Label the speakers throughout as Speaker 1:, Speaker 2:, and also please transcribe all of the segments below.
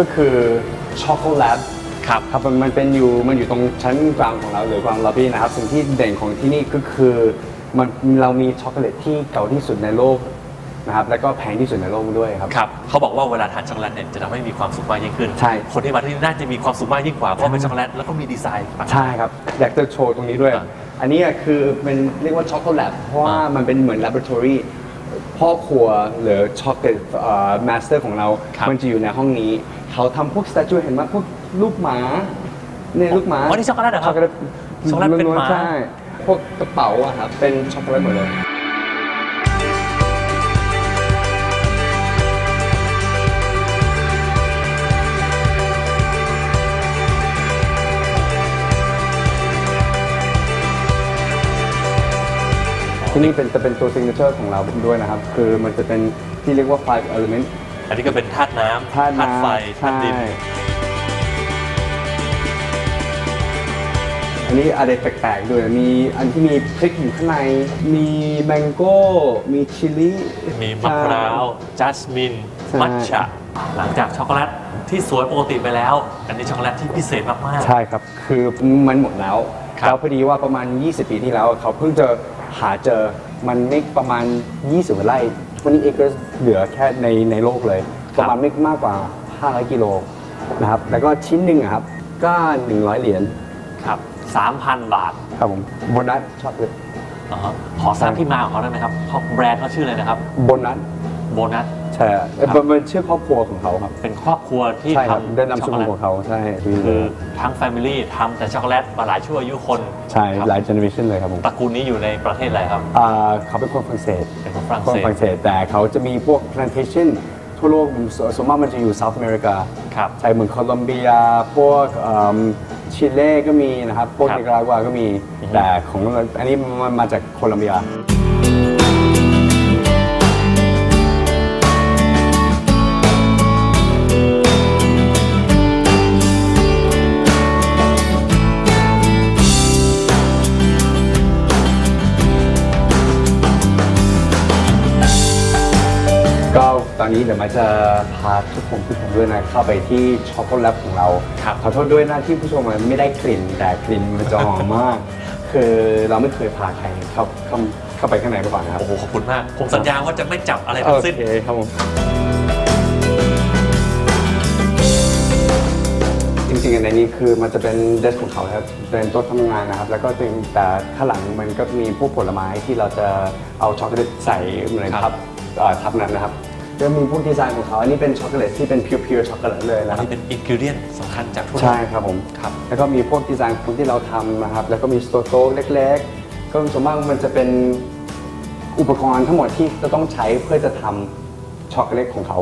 Speaker 1: ก็คือช็อกโกแลต
Speaker 2: ครับ
Speaker 1: ครับมันมันเป็นอยู่มันอยู่ตรงชั้นกลางของเราหรือกลางล็อบบี้นะครับสิ่งที่เด่นของที่นี่ก็คือมันเรามีช็อกโกแลตที่เก่าที่สุดในโลกนะครับแล้วก็แพงที่สุดในโลกด้วยครับ
Speaker 2: ครับเขาบอกว่าเวลาทานช็อกโกแลตเนี่ยจะทำให้มีความสุขมากยิ่งขึ้น
Speaker 1: ใช่
Speaker 2: คนที่มาที่นี่น่าจะมีความสุขมากยิ่งกว่าเพราะเป็นช็อกโกแลตแล้วก็มีดีไซน์ต่างๆ
Speaker 1: ใช่ครับ อยากจะโชว์ตรงนี้ด้วย
Speaker 2: อะ
Speaker 1: อันนี้อะคือเป็นเรียกว่าช็อกโกแลตเพราะว่า
Speaker 2: อะ
Speaker 1: มันเป็นเหมือน laboratory พ่อครัวหรือช็อกโกแลตมาสเตอร์ของเรา
Speaker 2: ครับ
Speaker 1: มันจะอยู่ในห้องนี้ เขาทำพวกส t ต t u e เห็นไหมพวกลูกหมาเนี่ยลูกหมา
Speaker 2: อ๋อนี่ช็อกโกแลตเหรอครับ
Speaker 1: ช็อกโกแลต
Speaker 2: ช็อกโกแลตเป็นหมา
Speaker 1: ใช่พวกกระเป๋าอะครับเป็นช็อกโกแลตหมดเลยที่นี่เป็นจะเป็นตัว signature ของเราด้วยนะครับ คือมันจะเป็นที่เรียกว่า five element
Speaker 2: อันนี้ก็เป็นธาตุน้ำ
Speaker 1: ธาตุน้ำ
Speaker 2: ไฟธาตุดิน
Speaker 1: ใช่อันนี้อะไรแปลกๆด้วย มีอันที่มีพริกอยู่ข้างใน มีแมงโก้ มีชิลลี่
Speaker 2: มีมะพร้าวจัสมิน
Speaker 1: ใช่
Speaker 2: มัทฉะ หลังจากช็อกโกแลตที่สวยปกติไปแล้ว อันนี้ช็อกโกแลตที่พิเศษมากๆ
Speaker 1: ใช่ครับ คือมันหมดแล้ว
Speaker 2: ครับ
Speaker 1: แล้วพอดีว่าประมาณ 20 ปีที่แล้ว เขาเพิ่งจะหาเจอ มันไม่ประมาณ 20กว่าไร่ วันนี้เอกเหลือแค่ในในโลกเลย ประมาณไม่มากกว่า 500 กิโลนะครับแล้วก็ชิ้นหนึ่งอะครับก็ 100 เหรียญ
Speaker 2: ครับ3,000บาท
Speaker 1: ครับผมโบนัสช็อกโกแลต
Speaker 2: อ๋อขอทราบที่มาของเขาได้ไหมครับเพราะแบรนด์เขาชื่ออะไรนะครับ
Speaker 1: โบนัส
Speaker 2: โบนัส
Speaker 1: ใช่ครับ
Speaker 2: ครับ
Speaker 1: มันเป็นชื่อครอบครัวของเขาครับ
Speaker 2: เป็นครอบครัวที่
Speaker 1: ใช่ครับ
Speaker 2: ทำ
Speaker 1: ได้นำ
Speaker 2: ช็
Speaker 1: ส
Speaker 2: อกโก
Speaker 1: กุล
Speaker 2: แลต
Speaker 1: ของเขาใช่
Speaker 2: คือ ทั้งแฟมิลี่ทำแต่ช็อกโกแลตมาหลายชั่วอายุคน
Speaker 1: ใช่
Speaker 2: ครับ
Speaker 1: หลายเจเนอเรชันเลยครับผม
Speaker 2: ตระกูลนี้อยู่ในประเทศอะไรครับ
Speaker 1: อ่าเขาเป็นคนฝรั่งเศส
Speaker 2: เป็นคนฝรั่ง
Speaker 1: คน
Speaker 2: เศส
Speaker 1: ฝรั่งเศสแต่เขาจะมีพวก plantation ทั่วโลกสส่วนมากมันจะอยู่ South America
Speaker 2: ครับ
Speaker 1: ใช่เหมือนโคลอมเบีย พวกชิเล่ก็มีนะครับ พวก
Speaker 2: ครับ
Speaker 1: นิการากวาก็มี แต่ของเราอันนี้มันมาจากโคลอมเบีย ตอนนี้เดี๋ยวมาจะพาทุกคนผู้ชมด้วยนะเข้าไปที่ช็อกโกแลตของเรา
Speaker 2: ครับ
Speaker 1: ขอโทษด้วยนะที่ผู้ชมไม่ได้กลิ่นแต่กลิ่นมันจะหอมมาก คือเราไม่เคยพาใครเข้าเข้าเข้าไปข้างในมาก่อนนะครับ
Speaker 2: โอ้โหขอบคุณมาก ผมสัญญาว่าจะไม่จับอะไร
Speaker 1: โอ
Speaker 2: ทั้งสิ้น
Speaker 1: เคครับผมจริงๆในนี้คือมันจะเป็นเดสของเขาครับเป็นโต๊ะทำงานนะครับ แล้วก็จริงแต่ข้างหลังมันก็มีพวกผลไม้ที่เราจะเอาช็อกโกแลตใส่เหมือน
Speaker 2: ค
Speaker 1: ทั
Speaker 2: รั
Speaker 1: บบเอ่อทับนั้นนะครับ จะมีพวกดีไซน์ของเขาอันนี้เป็นช็อกโกแลตที่เป็นเพียวๆช็อกโกแลตเลย
Speaker 2: อัน
Speaker 1: นะครับ
Speaker 2: นี้เป็นอินกิเดียนสำคัญจากทั่วโลก
Speaker 1: ใช่ครับผม
Speaker 2: ครับ
Speaker 1: แล้วก็มีพวกดีไซน์ที่เราทำนะครับ แล้วก็มีสโตโต้เล็กๆ ก็ส่วนมากมันจะเป็นอุปกรณ์ทั้งหมดที่จะต้องใช้เพื่อจะทำช็อกโกแลตของเขา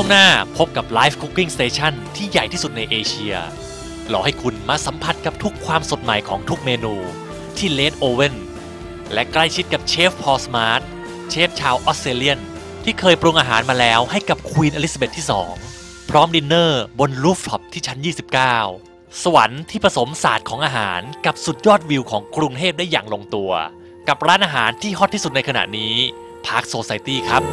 Speaker 2: ช่วงหน้าพบกับ Live Cooking Station ที่ใหญ่ที่สุดในเอเชียรอให้คุณมาสัมผัสกับทุกความสดใหม่ของทุกเมนูที่เลดโอเว่นและใกล้ชิดกับเชฟพอลสมาร์ทเชฟชาวออสเตรเลียน ที่เคยปรุงอาหารมาแล้วให้กับควีนอลิซาเบธที่ 2 พร้อมดินเนอร์บนรูฟท็อปที่ชั้น 29 สวรรค์ที่ผสมศาสตร์ของอาหารกับสุดยอดวิวของกรุงเทพได้อย่างลงตัว กับร้านอาหารที่ฮอตที่สุดในขณะนี้ Park Society ครับ